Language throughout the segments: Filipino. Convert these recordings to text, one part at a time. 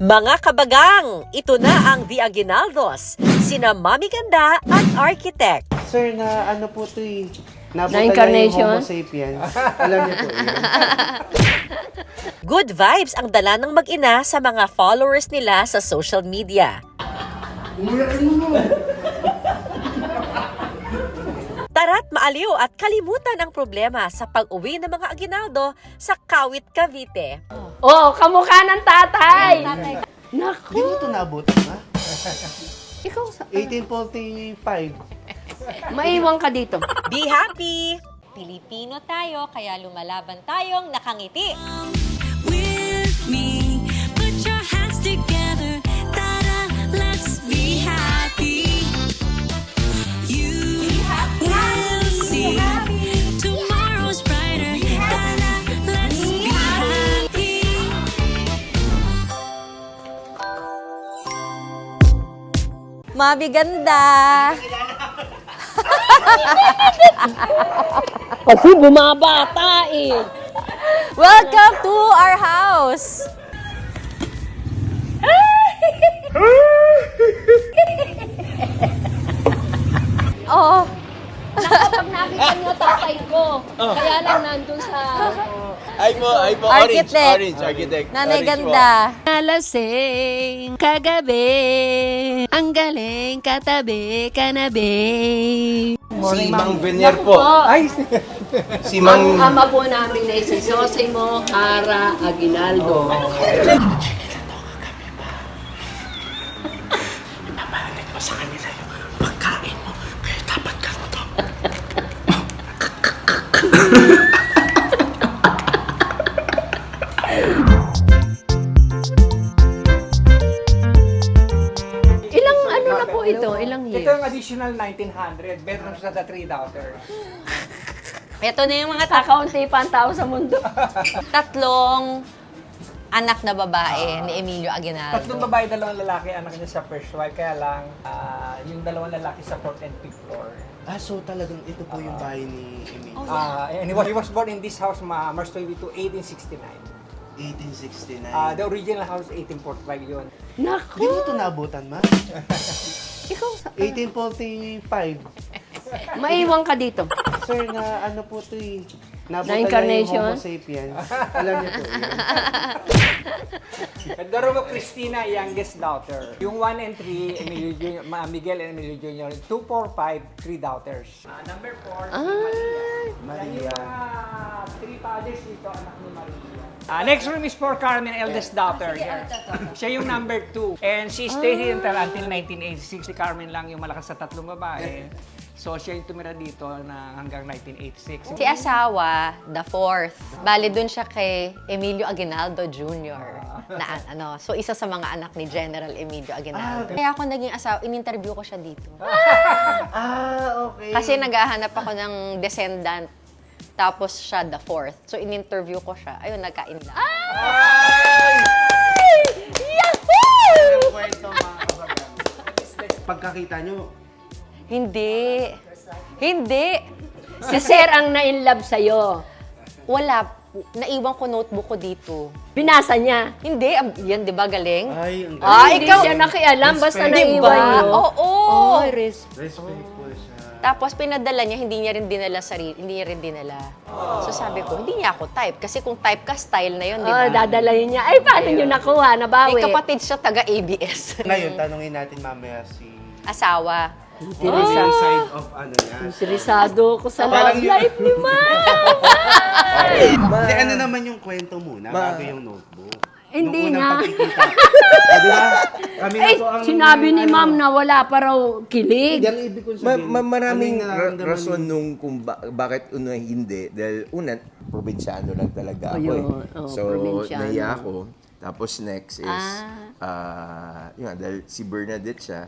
Mga kabagang, ito na ang The Aguinaldos, sina Mami Ganda at Architect. Sir, na ano po ito eh. Nabutan Na na incarnation? yung Homo sapiens. Alam niyo po yun. Good vibes ang dala ng mag-ina sa mga followers nila sa social media. Tara't maaliw at kalimutan ang problema sa pag-uwi ng mga Aguinaldo sa Kawit, Cavite. Oh, kamukha ng tatay. Naku, Hindi mo ito naabutan ba? ikaw sa... 1845. Maiwan ka dito. Be happy! Pilipino tayo, kaya lumalaban tayong nakangiti. with me. Mabi ganda! Kasi bumabata eh. Welcome to our house! oh, Pag nakita niyo tatay ko, kaya lang nandun sa... Ay po, ay po, orange, Architect. orange, architect. nanay Orange ganda. Nalasing kagabi, ang galing katabi kanabi. Po. Si Mang Venier po. Ay, Si ang Mang... ama po namin ay si Josemo Hara Aguinaldo. Ilang ito? Ilang Ito years? yung additional 1900 bedrooms na the three daughters. Ito na yung mga Kakaunti pa ang tao sa mundo. tatlong anak na babae ni Emilio Aguinaldo. Tatlong babae, dalawang lalaki, anak niya sa first wife. Kaya lang, ah, yung dalawang lalaki sa fourth and fifth floor. Ah, so talagang ito po yung bahay ni Emilio. Ah, and he was, he was born in this house, ma March 22, 1869. 1869. Ah, the original house, 1845 yun. Naku, Hindi mo ito naabutan ma? ikaw sa... 1845. Maiwan ka dito. Sir, na ano po ito eh. Nabutan Na na incarnation? yung Homo sapiens. Alam niyo po yun. At Darugo Cristina, youngest daughter. Yung 1 and 3, Emilio Jr., Ma- Miguel and Emilio Jr., 2, 4, 5, 3 daughters. Ah, number 4, si Maria. Maria. Yan yung mga three fathers dito, anak ni Maria. Ah, next room is for Carmen, eldest daughter. Here. Siya yung number 2. And she stayed here until, until 1986. Si Carmen lang yung malakas sa tatlong babae. So siya yung tumira dito na hanggang 1986. Si asawa, the fourth. Bali, dun siya kay Emilio Aguinaldo Jr. Na, ano, so, isa sa mga anak ni General Emilio Aguinaldo. Kaya ako naging asawa, in-interview ko siya dito. Ah, okay. Kasi naghahanap ako ng descendant. Tapos siya the fourth. So, in-interview ko siya. Ayun, nagkain lang. kwento mga kabagan. Pagkakita nyo, Hindi. Hindi. Si Sir ang na-inlove sa'yo. Wala. Naiwan ko notebook ko dito. Binasa niya. Hindi. Yan, di ba galing? ay, ang Ah, hindi ikaw- siya nakialam, basta Respect. naiwan Diba? niyo. Oo. Oh, res- respectful siya. Tapos pinadala niya, hindi niya rin dinala sarili, hindi niya rin dinala. So sabi ko, hindi niya ako type. Kasi kung type ka, style na yun, di Oh, ba? dadalayin niya. Ay, paano niyo nakuha? Nabawi. May kapatid siya, taga-ABS. Ngayon, tanungin natin mamaya si... Asawa. Interesting side of ano niya. Interesado ko sa love life ni Ma'am. Hindi, ano naman yung kwento muna bago yung notebook? Hindi Nung na. pagkikita. Ah, di ba? Kami na po ang... sinabi ni ano, Ma'am na wala pa raw kilig. Ang ibig kong Ma- sabihin. ma- maraming ano yung ra- nararamdaman rason nung kung ba- bakit una hindi. Dahil una, probinsyano lang talaga ako Ayun, eh. oh, so, probinsyano. naiya ako. Tapos next is, Ah. ah, yun nga, dahil si Bernadette siya,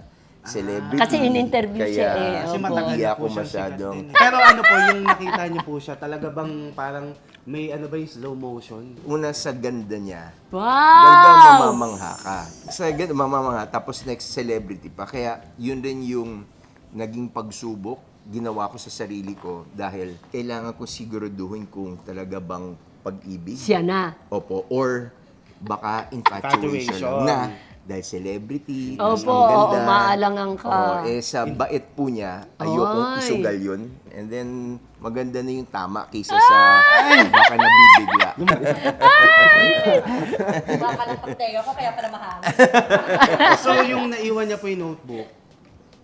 celebrity. Kasi in-interview kaya siya eh, Kasi Opo. matagal hindi na ako po masyadong... din. Pero ano po, yung nakita niyo po siya, talaga bang parang may ano ba yung slow motion? Una sa ganda niya, Wow! Talagang mamamangha ka. Sa ganun, mamamangha. Tapos next, celebrity pa. Kaya yun rin yung naging pagsubok ginawa ko sa sarili ko dahil kailangan ko siguraduhin kung talaga bang pag-ibig. Siya na. Opo. Or baka infatuation Infatuation. na dahil celebrity, Opo, ang ganda. oo, maalangang ka. Oo, eh sa bait po niya, ayokong Ay. isugal yun. And then, maganda na yung tama kaysa sa baka nabibigla. Baka ng pagtega ko, kaya pala mahangin. so yung naiwan niya po yung notebook.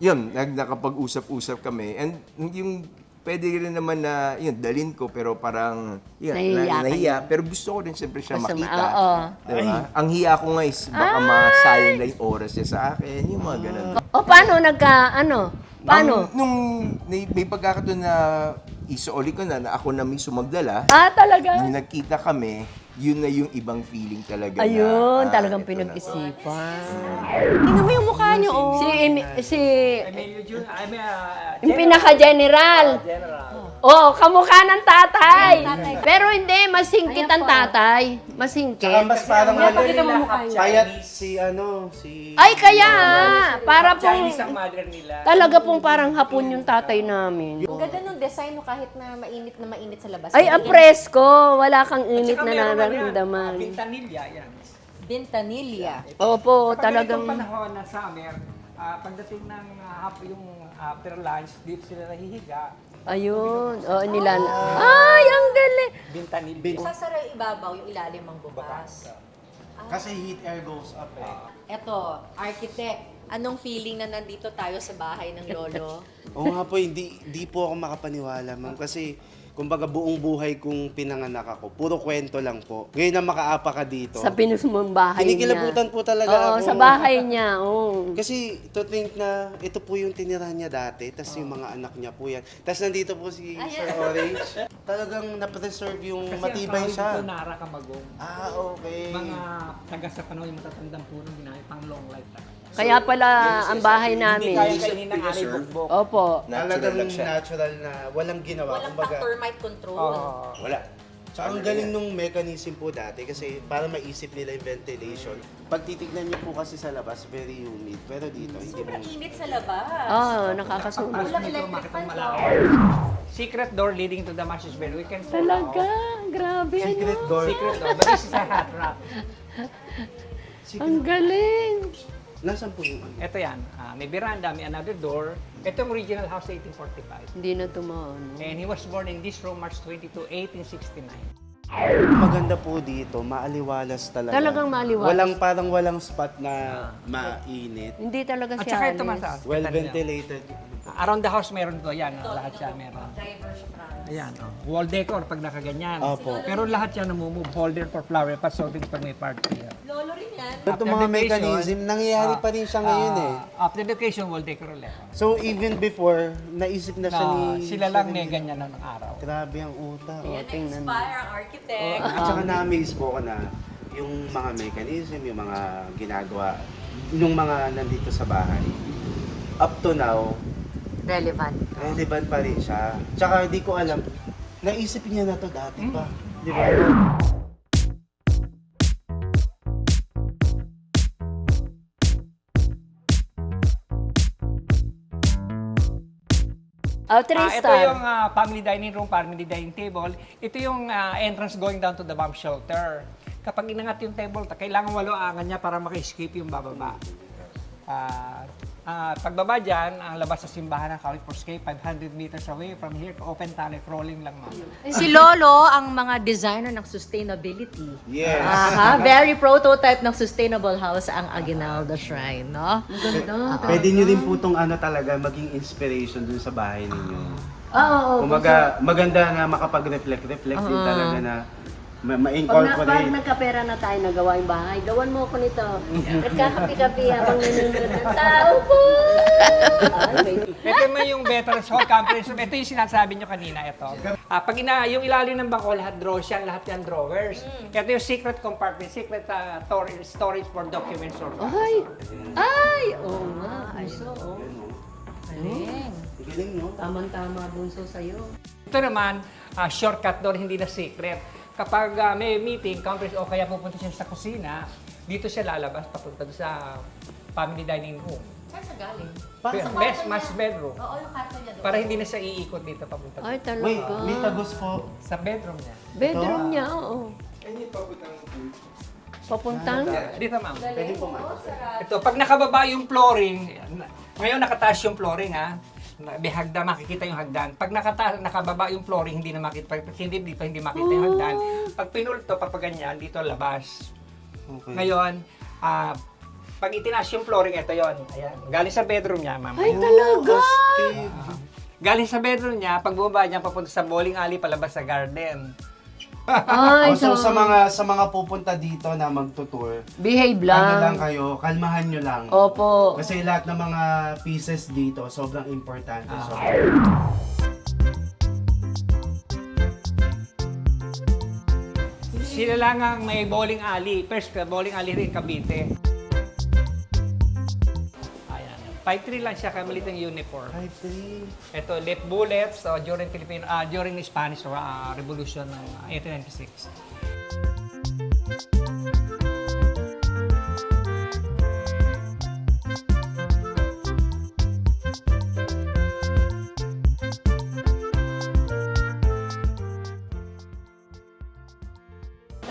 yun, nag nakapag-usap-usap kami. And yung pwede rin naman na, yun, dalin ko, pero parang, yun, Nahihiya na, ka nahiya. Pero gusto ko rin siyempre siya Gusto mo- makita. oo. Diba? Ang hiya ko nga is, baka masayang na yung oras niya sa akin. Yung mga ganun. O paano nagka, ano? Paano? Ang- nung may, may pagkakataon na isuoli ko na, na ako na mismo magdala, Ah, talaga? nung nagkita kami, yun na yung ibang feeling talaga Ayun, na, ah, talagang ito na. pinag-isipan. Tingnan mo yung mukha niyo, oh. Si, Emi- si, Emilio Jun, I mean, uh, yung pinaka-general. Oh, kamukha ng tatay. Pero hindi, masingkit ang tatay. Masingkit. mas parang Pakita mo mukha niya. Payat si ano, si... Ay, kaya, para pong, Chinese ang mother nila. talaga pong parang hapon yung tatay namin. Ang ganda ng design mo kahit na mainit na mainit sa labas. Ay, apresko. Wala kang init na nararamdaman. ah, Bintanilla, yan. Bintanilla. Opo, Kapag talagang... ganitong panahon ng summer, ah, pagdating ng ah, hap- yung after lunch, dito sila nahihiga. Ayun. Oo, nila. Ay, ang galing. Bintanilla. Sasara yung ibabaw, yung ilalim ang bukas. Kasi heat air goes up eh. Eto, architect, anong feeling na nandito tayo sa bahay ng lolo? Oo nga po, hindi, hindi po ako makapaniwala, ma'am. Kasi, kumbaga buong buhay kong pinanganak ako, puro kwento lang po. Ngayon na makaapa ka dito. Sa pinus mong bahay niya. Kinikilabutan po talaga Oo, ako. sa bahay niya. Oo. Kasi to think na ito po yung tinirahan niya dati, tas yung mga anak niya po yan. Tas nandito po si Sir Orange. Talagang na-preserve yung Kasi matibay ang siya. tawag dito, Nara Kamagong. Ah, okay. Mga taga sa panahon yung matatandang puno ginamit pang long life talaga. Kaya pala ang bahay Hindi namin. kaya kainin ng alay bugbog. Opo. Natural Talagang lang siya. natural na walang ginawa. Walang kumbaga, pang termite control. Oo. Wala. Tsaka ang galing nung mechanism po dati kasi para maisip nila yung ventilation. Pag titignan niyo po kasi sa labas, very humid. Pero dito, hindi mo. Sobrang init sa labas. Oo, nakakasunog. Walang electric fan. Secret door leading to the master's bedroom. We can pull Talaga, out. grabe Secret ano. door. Secret door. But this is a hot wrap. Ang galing. Nasaan po yung ano? Ito yan. ah, may veranda, may another door. Ito yung original house 1845. Hindi na tumano. And he was born in this room March 22, 1869. Maganda po dito, maaliwalas talaga. Talagang maaliwalas. Walang parang walang spot na mainit. Hindi talaga At siya saka ito alis. mataas. Well Kita niyo. ventilated. Around the house meron to. Yan, oh, lahat siya meron. Ayan, oh. wall decor pag nakaganyan. Opo. Pero lahat yan namumove. Holder for flower, pa sorting pag may party. yan. Lolo rin yan. Ito mga mechanism, nangyayari pa rin siya ngayon eh. Ah, after education, wall decor ulit. So even before, naisip na siya Na ni... sila lang may ganyan na ng araw. Grabe ang utak. Kaya tingnan mo. Inspire ang architect. At saka na-amaze po ako na yung mga mechanism, yung mga ginagawa, nung mga nandito sa bahay, up to now, Relevant. relevant pa rin siya. Tsaka hindi ko alam, naisip niya na to dati pa. Di ba? Oh, Ah, three ito star. yung ah, family dining room, family dining table. Ito yung ah, entrance going down to the bomb shelter. Kapag inangat yung table, ta- kailangan walo angan niya para maka-escape yung bababa. Ah, ah, pagbaba dyan, ang labas sa simbahan ng Kawit for Escape, 500 meters away from here to open tunnel, crawling lang ma'am. Si Lolo ang mga designer ng sustainability. Yes. Aha, very prototype ng sustainable house ang Aguinaldo Shrine, no? Pwede nyo rin po itong ano talaga, maging inspiration dun sa bahay ninyo. Oo, oo. Kumaga, maganda na makapag-reflect-reflect din talaga na ma- Pag, na, pag ma-incorporate. nagkapera na tayo na gawain bahay, gawan mo ako nito. At kakapi-kapi habang nanonood ng tao po. Ay, may- Ito naman yung Veterans Hall Conference Room. Ito yung sinasabi nyo kanina, ito. Ah, pag ina, yung ilalim ng bangko, lahat drawers yan, lahat yan drawers. Ito yung secret compartment, secret ah, tor- storage for documents or Ay! Ay! Oo nga, bunso. Oh. Galing. Galing, no? Tamang-tama, bunso sa'yo. Ito naman, ah, shortcut door, hindi na secret. Kapag ah, may meeting, conference, o kaya pupunta siya sa kusina, dito siya lalabas, papunta sa family dining room. Saan siya galing? Best, master bedroom. Oo, yung karto niya doon. Para hindi na siya iikot dito papunta Ay. Wait, talaga. may tagos po. Sa bedroom niya. Bedroom niya, oo. Papuntang? Dito, ma'am. Pwede po ma'am. Ito, pag nakababa yung flooring, ngayon nakataas yung flooring ha. May hagdan, makikita yung hagdan. Pag nakata nakababa yung flooring, hindi na makita. Pag hindi dito, hindi makita yung hagdan. Pag pinulto, pag ganyan, dito labas. Okay. Ngayon, ah, pag itinaas yung flooring, ito yon Ayan. Galing sa bedroom niya, ma'am. Ay, talaga? Galing sa bedroom niya, pag bumaba niya, papunta sa bowling alley, palabas sa garden. Ay, Oh, so, so, sa mga sa mga pupunta dito na magtutour, behave ano lang lang. kayo, kalmahan nyo lang. Opo. Kasi lahat ng mga pieces dito, sobrang importante. So, Sila lang ang may bowling alley. First, bowling alley rin Cavite. 5'3 lang siya, kamalit ang uniform. 5'3". Ito, left bullets so during Filipino, ah, during the Spanish ah, Revolution ng 1896.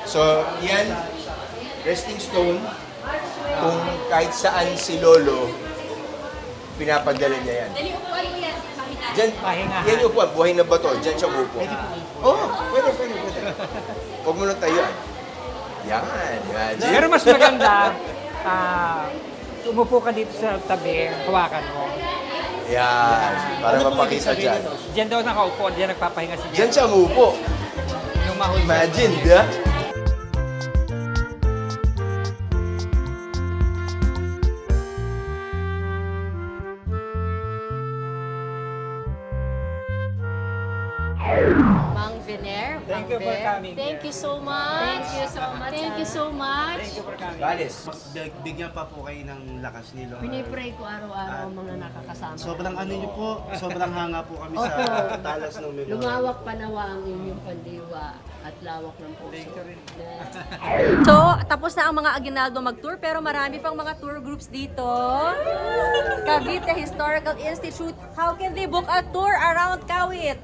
So, yan, resting stone, kung kahit saan si Lolo, pinapadala niya yan. Diyan, Pahingahan. yan yung upuan, buhay na bato, diyan siya upo. Oo, oh, pwede, pwede, pwede. Huwag mo nang tayuan. Yan, yan. Pero mas maganda, ah, umupo ka dito sa tabi, hawakan mo. Yan, para mapakita dyan. Diyan daw nakaupo, diyan nagpapahinga si Diyan Jen. siya umupo. Yung mahul Imagine, di ba? Coming. Thank you so much. Thank you so much. Thank you so much. Thank you for coming. Valis. Big- Bigyan pa po kayo ng lakas ni Lord. Pinipray ko araw-araw ang mga nakakasama. Sobrang ano nyo po, sobrang hanga po kami sa talas ng memorya. Lumawak pa nawa ang inyong pandiwa at lawak ng puso. So, tapos na ang mga Aguinaldo mag-tour pero marami pang mga tour groups dito. Cavite Historical Institute. How can they book a tour around Kawit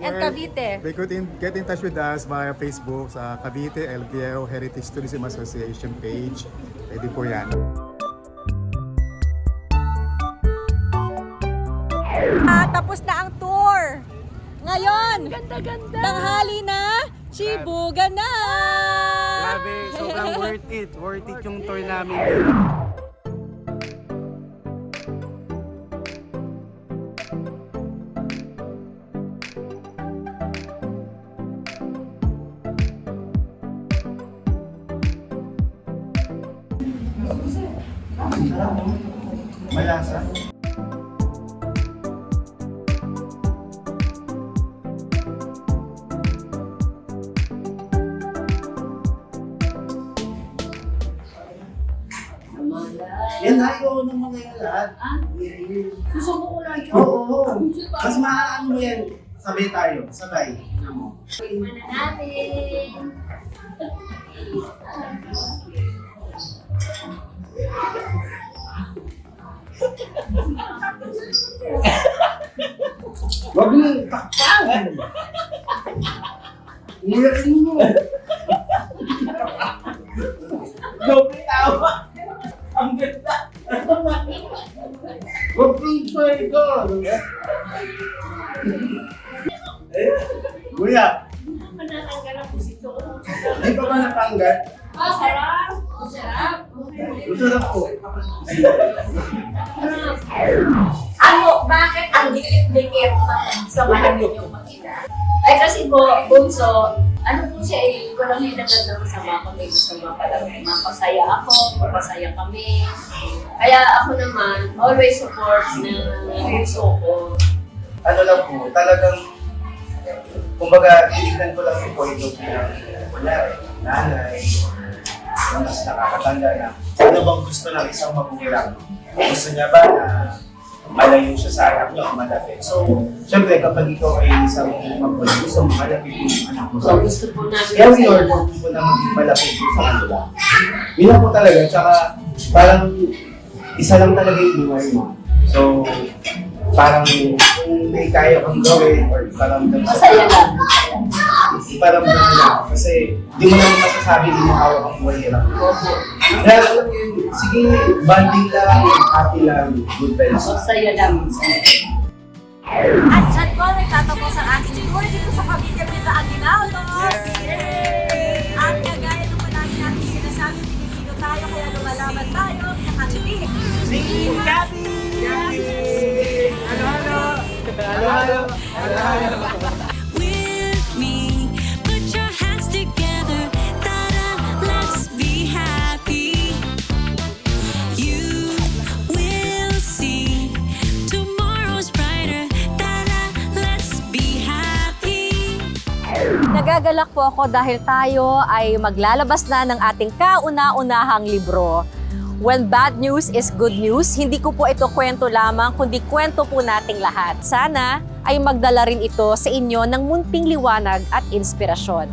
and Cavite? They could in, get in touch with us via Facebook sa Cavite El Viejo Heritage Tourism Association page. Pwede po yan. Ah, tapos na ang tour. Ngayon, Ganda-ganda! tanghali na, Chibuga na! Grabe, sobrang worth it. Worth it yung tour namin. Yan na, ayaw ng mga yan lahat. Susubo ko lang yun. Oo, oo. Mas maaano mo yan. Sabay tayo, sabay. Ano mo? Mana natin. Huwag mo yung takpan! Iyasin mo! Doble tawa! Ang! Huwag picture ko! Kuya! Hindi pa ba natanggal? Ah, sarap! Sarap! Gusto na po. Ano, bakit ang dikit-dikit sa malamig yung makina? Ay kasi po, bunso, eh, ko lang hinagad ng masama ko, may gusto mapala- mapasaya ako, mapasaya kami. Kaya ako naman, always support na bunso ko. ano lang po, talagang, kumbaga, tinignan ko lang yung point of view ng, kunyari, nanay, mas nakakatanda na, ano bang gusto ng isang magulang? Gusto niya ba na malayo siya sa anak niyo o malapit? So, syempre, kapag ikaw ay isang magulang, gusto mo malapit yung anak mo sa So gusto po namin we masaya. order po na maging malapit po sa kanila. Yun po talaga, tsaka parang isa lang talaga yung buhay mo. So, parang kung may kaya kang gawin or parang Masaya lang. iparamdam ako. Kasi di mo naman masasabi di mo hawak ang buhay nila. Dahil alam mo yun, sige, banding lang, happy lang, good vibes. Masaya lang. At dyan po, nagtatapos ang ating tour dito sa Cavite with the Aguinaldo. At kagaya ng palagi natin sinasabi, pinipino tayo, kaya lumalaban tayo, nakangiti. with Nagagalak po ako dahil tayo ay maglalabas na ng ating kauna-unahang libro. When bad news is good news, hindi ko po ito kwento lamang, kundi kwento po nating lahat. Sana ay magdala rin ito sa inyo ng munting liwanag at inspirasyon.